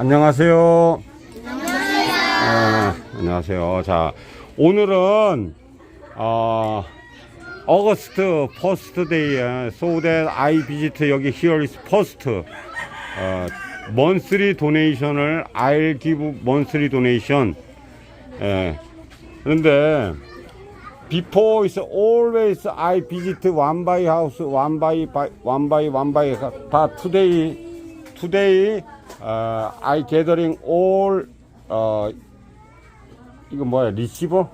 안녕하세요. 아, 안녕하세요. 자, 오늘은 어, 어거스트 퍼스트 데이에 that I visit 여기 first 어, monthly donation을 I'll give monthly donation. 예. 그런데 before is always I visit one by house, one by, one uh, I gathering all. Uh, 이거 뭐야 리시버?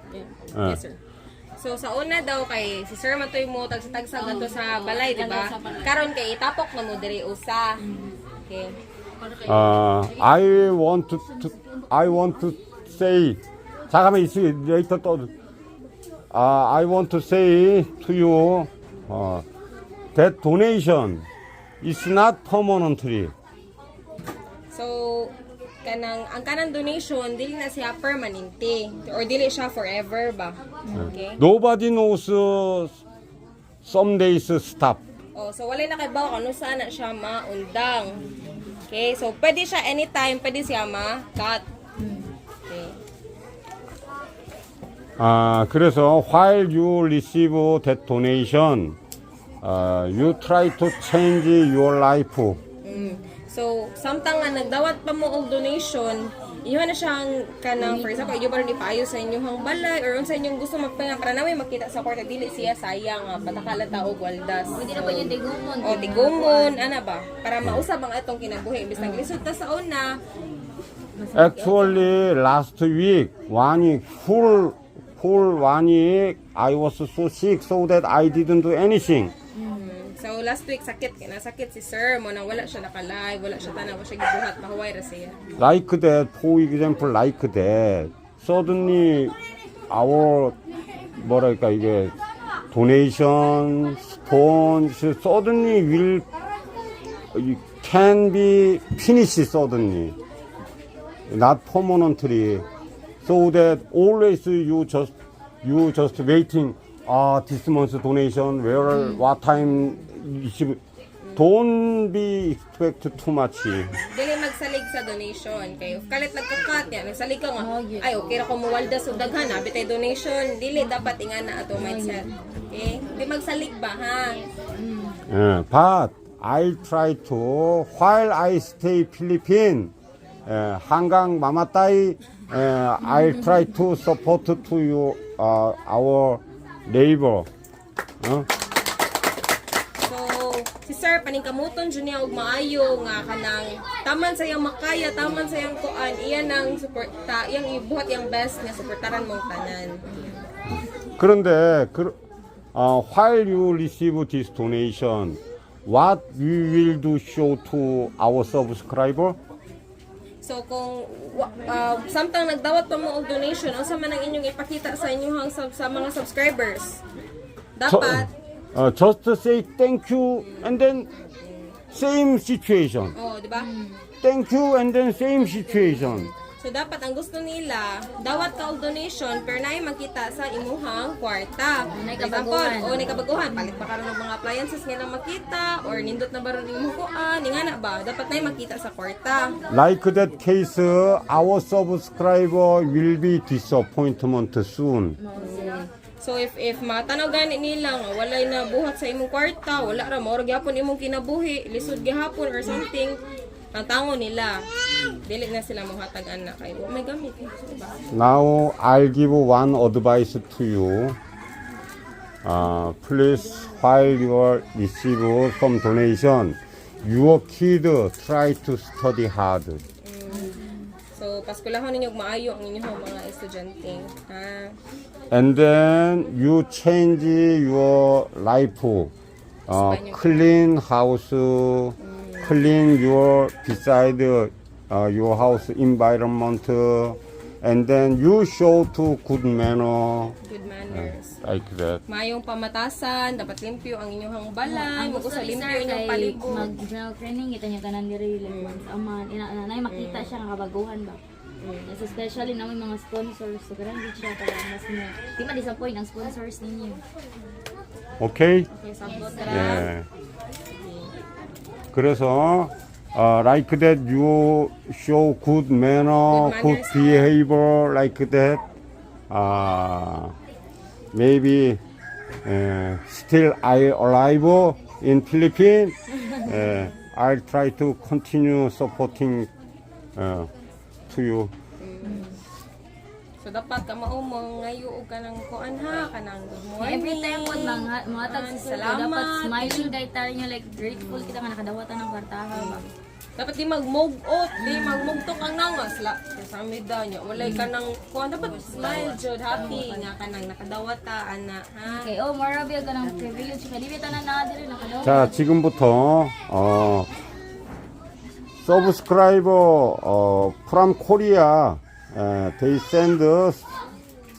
어. Yes, sir. So, sa una daw kay, si Sir Matoy mo, tagsa-tagsag ato sa balay, di ba? Karon kay itapok na mo diri usa. Okay. Uh, I want to, to I want to say 잠깐만 있어 레이터 또 uh, I want to say to you uh, that donation is not permanently. So, kanang ang kanang donation dili na siya permanente or dili siya forever ba. Okay? Nobody knows uh, some days stop. Oh, so wala na kay bawo kung ano saan na siya maundang. Okay? So, pwede siya anytime, pwede siya ma-cut. Okay. 아 그래서 while you receive that donation, uh, you try to change your life. Samtang nga nagdawat pa mo og donation, iyo na siyang kanang for example, iyo ba rin ipaayo sa inyong balay or sa inyong gusto magpanga para namin makita sa kwarta dili siya sayang nga patakalan ta og waldas. Pwede na ba yung tigumon? O tigumon, ana ba? Para mausab ang atong kinabuhi imbis nang lisod ta sa una. Actually, last week, one week, full, full one week, I was so sick so that I didn't do anything. Last week sakit kay nasakit si sir mo nang wala siya nakalive, wala siya tanaw siya gibuhat mahuway ra siya. Like that, for example, like that. Suddenly, our, 뭐랄까, 이게, donation, funds, suddenly will, can be finished suddenly. Not permanently. So that always you just, you just waiting, ah, this month's donation, where, what time, 20, don't be expect too much. Dili magsalig sa donation kayo. Kalit nagkakat yan, nagsalig ka nga. Ay, okay ra ko muwalda so daghan abi tay donation. Dili dapat ingan na ato mindset. Okay? Di magsalig ba ha? Uh, but I'll try to while I stay Philippine. Uh, hanggang mamatay uh, I'll try to support to you uh, our neighbor. Uh? So si sir paningkamuton jud niya og maayo nga kanang taman sa iyang makaya, taman sa iyang kuan, iyan ang suporta, iyang ibuhat iyang best nga suportaran mong tanan. 그런데 그, 어, while you receive this donation, what we will do show to our subscriber? So kung wa- uh, samtang nagdawat pa mo og donation, unsa man ang inyong ipakita sa inyong sub, sa mga subscribers? So, Dapat 어, just say thank you and then same situation. oh, di ba? Thank you and then same situation. So dapat ang gusto nila, dawat ka og donation pero naay makita sa imuhang kwarta. Oh, nay For kabaguhan. Oh, example, O nay kabaguhan, palit pa karon ng mga appliances nga na makita or nindot na ba ron imong kuan, ingana ba? Dapat naay makita sa kwarta. Like that case, uh, our subscriber will be disappointment soon. Oh. So if if matanaw gani nila nga walay na buhat sa imong kwarta, wala ra mao gyapon imong kinabuhi, lisod gihapon or something, ang tango nila. Dili na sila mohatag anak kay may gamit. Now I'll give one advice to you. Uh, please, while you receive some donation, your kid try to study hard. So paskulahon ninyo maayo ang inyong mga estudyante. Ha? And then you change your life. Uh, clean house, clean your beside uh, your house environment, and then you show to good manner Good manners. like that. Mayong pamatasan, dapat limpyo ang inyong balay, Ang mo gusto sa ni limpyo sir inyong kay palibot. mag-general training, kita niya tanan diri like once a month. Ina na nay makita siya nga kabaguhan ba. Yes, especially na may mga sponsors. So, ganun din siya para mas niya. Di ma-disappoint ang sponsors ninyo. Okay? Okay, sabot ka. 예. 그래서 uh, like that you show good manner, Good good manners. behavior, like that. Uh, maybe uh, still I alive in Philippines. uh, I'll try to continue supporting uh, to you. So dapat ka maumong ngayo ka ng kuan ha kanang good morning. Every time po mga mga tag si Sir, salamat. dapat smiling kay tayo nyo like grateful kita nga nakadawatan ng kwartaha ba. Dapat di magmugot, di magmugtok ang nangas la. Sa mida niya, walay ka nang kuan dapat smile jud happy nga kanang nakadawata ana ha. Okay, oh marabia ka ng privilege kay di tanan na diri nakadawat. 자, 지금부터 어, 서브스크라이버 어, from Korea 에, they send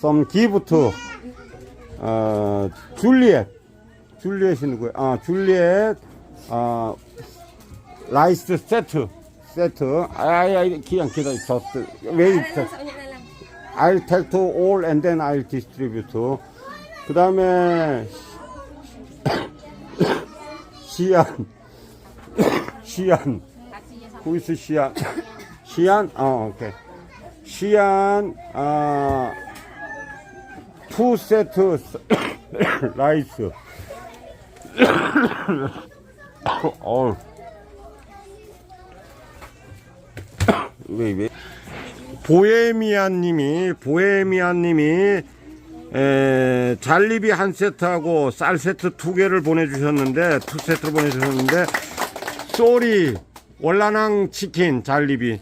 some gift 어, 줄리엣 줄리엣이 누구야? 아, 줄리엣 아, 라이스 세트. 세트. 아이 아이 기냥 기다 저스 lang. I'll tell to all and then I'll distribute. 그 다음에 시안. 시안. 후이스 시안? 시안? 어 오케이. 시안 아 투 세트 라이스. 어 왜, 왜? 보헤미안님이 보헤미안님이 에, 잘리비 한 세트하고 쌀 세트 두 개를 보내주셨는데 투 세트를 보내주셨는데 쏘리 월라낭 치킨 잘리비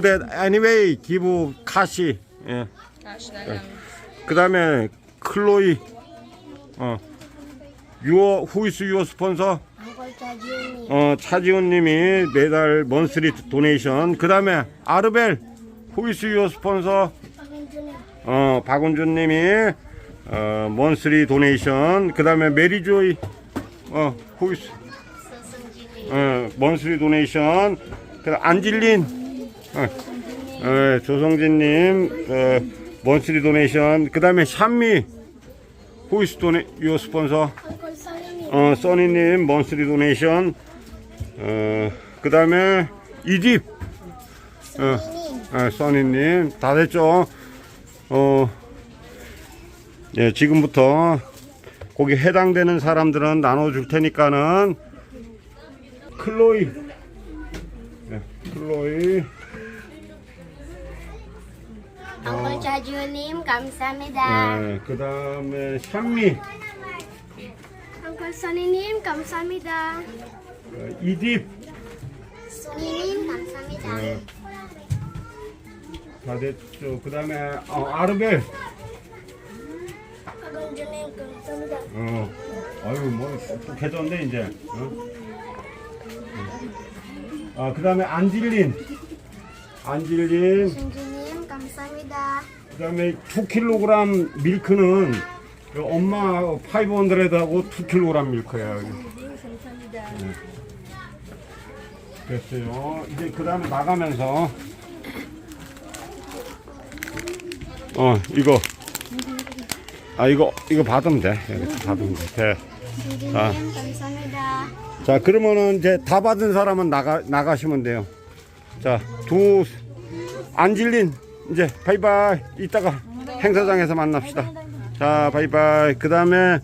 that anyway give 카시 예. Lang. 그 다음에 클로이 어 유어 후이스 유어 스폰서 어 차지훈님이 매달 먼스리 도네이션. 그 다음에 아르벨 후이스 유어 스폰서 어 박은준님이 어 먼스리 도네이션. 그 다음에 메리조이 어 후이스 어 먼스리 도네이션. 그 다음 안질린. 어, 어 조성진님 어 먼스리 도네이션. 그 다음에 샴미 후이스 도네 유어 스폰서 어, 써니님 먼스리 도네이션. 어, 그 다음에 이집. 어, 어, 써니님. 다 됐죠? 어, 예, 지금부터 거기 해당되는 사람들은 나눠줄 테니까는 클로이. 예, 클로이. Uncle Chajunim, 감사합니다. 예, 그 다음에 샴미 Sonny님, 감사합니다. 어, 이집 Sonny님, 감사합니다. 다 됐죠 그 다음에 어, 아르벨 박원준님, 감사합니다. 어, 아유, 뭐, 똑똑해졌네, 이제. 어? 아, 그 다음에 안질린. 안질린. 준주님, 감사합니다. 그 다음에 2kg 밀크는 그 엄마 500하고 2kg 밀크야. 여기. 네. 됐어요. 이제 그 다음에 나가면서. 어, 이거. 아, 이거, 이거 받으면 돼. 여기 받으면 돼. 돼. 준주님, 아. 감사합니다. 자 그러면은 이제 다 받은 사람은 나가 나가시면 돼요. 자두 안질린 이제 바이바이 이따가 행사장에서 만납시다. 자 바이바이 그 다음에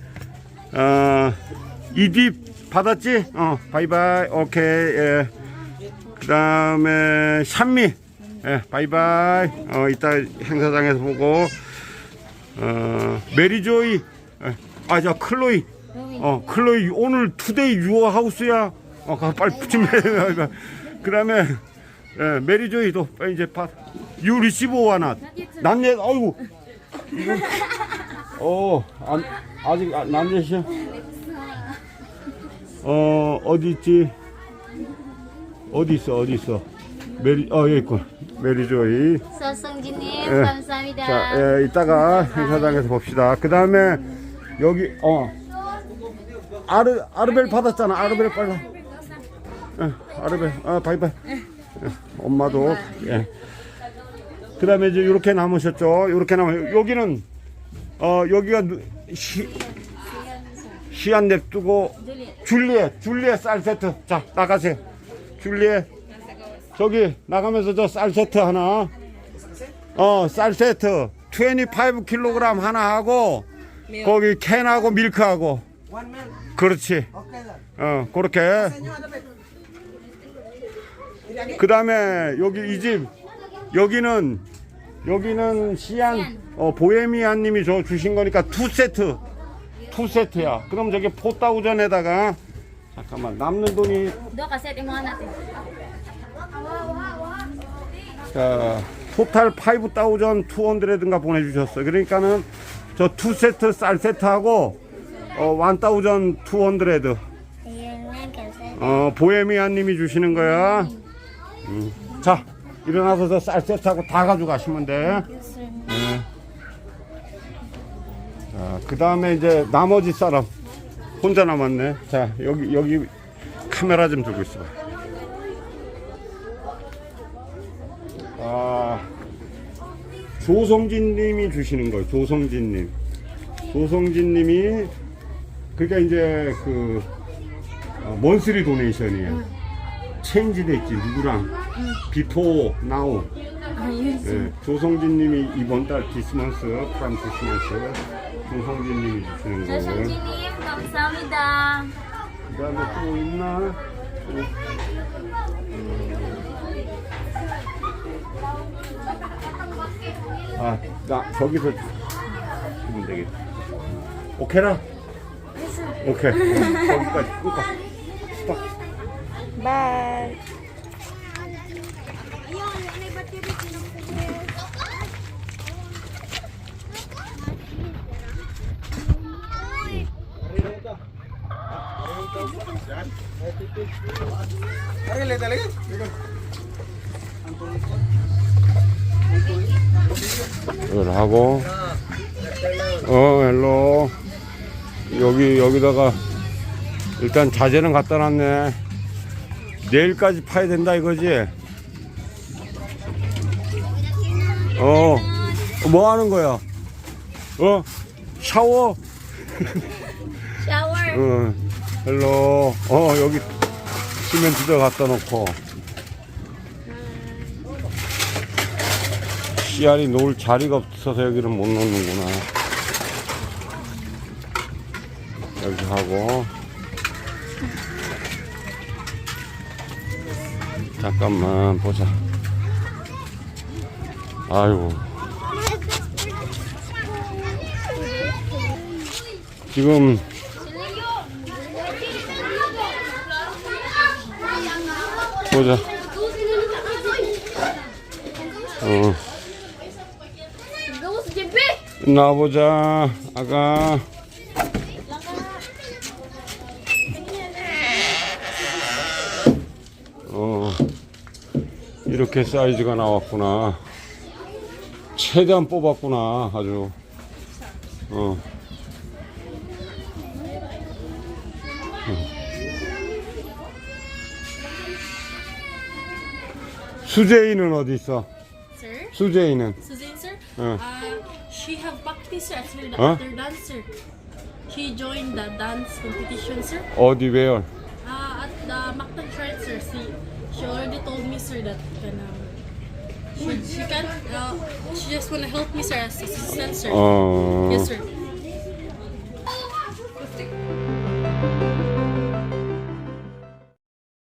어 이딥 받았지? 어 바이바이 오케이 예. 그 다음에 샴미 예 바이바이 어 이따 행사장에서 보고 어 메리조이 아저 클로이 어, 클로이 오늘 투데이 유어 하우스야. 어, 가 빨리 붙이면 그 다음에 예, 메리조이도 이제 파. 유 리시브 와나. 난예 아이고. 어, 안, 아직 안, 남jet이야. 어, 어디 있지? 어디 있어? 어디 있어? 메리 어, 여기 있군. 메리조이. 서성진님, 예. 감사합니다. 자, 예, 이따가 행사장에서 봅시다. 그 다음에 여기 어 아르 아르벨 받았잖아. 아르벨 빨라. 예, 아르벨. 아, 바이바이. 예, 엄마도 예. 그 다음에 이제 이렇게 남으셨죠. 이렇게 남아. 여기는 어 여기가 누- 시 시안 냅두고 줄리엣 줄리엣 쌀 세트. 자 나가세요. 줄리엣 저기 나가면서 저 쌀 세트 하나. 어, 쌀 세트. 25kg 하나 하고 거기 캔하고 밀크하고. 그렇지. 어, 그렇게. 그 다음에 여기 이 집 여기는 여기는 시안 어 보헤미안 님이 저 주신 거니까 투 세트. 투 세트야. 그럼 저기 포따우전에다가 잠깐만 남는 돈이 Do ka set imo natin. 자, 토탈 5,200인가 보내주셨어요. 그러니까는 저투 세트 쌀 세트하고 어, 1,200 어, 보헤미안 님이 주시는 거야. 음. 자, 일어나서 저 쌀 세트하고 다 가져가시면 돼. 네. 자, 그 다음에 이제 나머지 사람 혼자 남았네. 자, 여기, 여기 카메라 좀 들고 있어봐. 아, 조성진 님이 주시는 거예요. 조성진 님. 조성진 님이, 그러니까 이제 그, 어, 먼스리 도네이션이에요. 체인지 됐지, 누구랑. 비포, 나우. 예, 조성진 님이 이번 달 디스먼스, 프람 디스먼스. 조성진 님이 주시는 Sa 거고요. Jinim, kamsamida. 그 다음에 또 있나? 아, 나 저기서 주면 되겠다. 오케이라? 오케이. 거기까지 끊고. 스톱. Bye. 이걸 하고 어 헬로 여기 여기다가 일단 자재는 갖다 놨네. 내일까지 파야 된다 이거지? 어 뭐 하는 거야? 어? 샤워? Shower. 어 헬로 어 여기 시멘트도 갖다 놓고. 씨알이 놓을 자리가 없어서 여기를 못 놓는구나. 여기 하고. 잠깐만 보자. 아이고. 지금 보자. 어. 나보자 아가. 어. 이렇게 사이즈가 나왔구나. 최대한 뽑았구나 아주. 어 수제이는 어디 있어? Sir? 수제이는 Suzanne, sir? 어. Uh, she have practice, sir, as well, the Huh? other dancer. She joined the dance competition, sir. 어디 where? Uh, at the Mactan Shrine, sir. She, she already told me, sir, that can, um, she, she can't, uh, she just wanna help me, sir, as assistant, sir. 어 Yes, sir.